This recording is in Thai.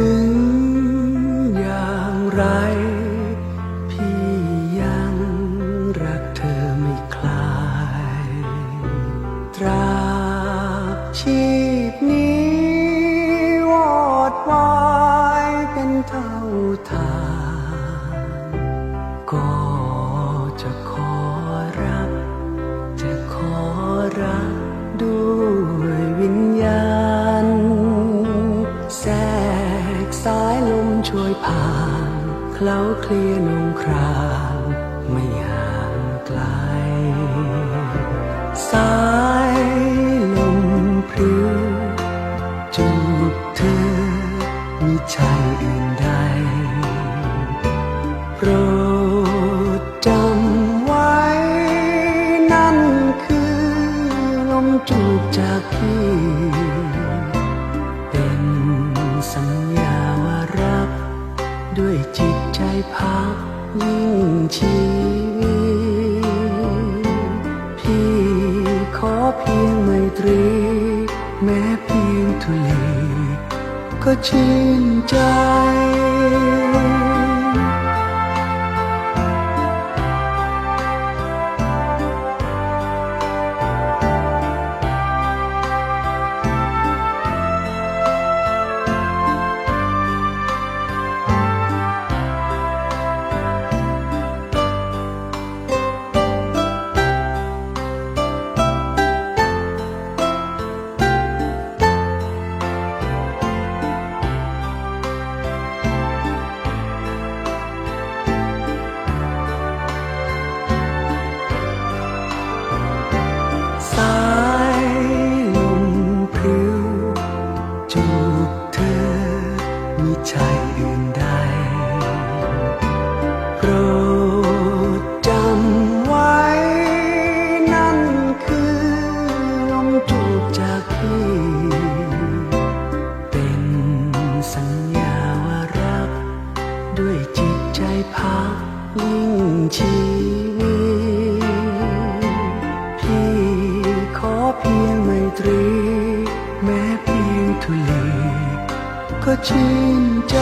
ถึงอย่างไร พี่ยังรักเธอไม่คลาย ตราบชีพนี้วอดวายเป็นเท่าทานก็จะขอรับ จะขอรักด้วย เคล้าเคลียนงครามไม่ห่างไกล สายลมพริ้วจูบเธอมิใช่อื่นใด โปรดจำไว้ นั่นคือลมจูบจากพี่ พักยิ่งชีวิต พี่ขอเพียงไมตรี แม้เพียงทุลีก็ชื่นใจ ใช่อื่นใดโปรดจำไว้ นั่นคือลมจูบจากพี่ เป็นสัญญาว่ารัก ด้วยจิตใจพักยิ่งชีวิตพี่ขอเพียงไมตรี แม้เพียงทุลี ก็ชื่นใจ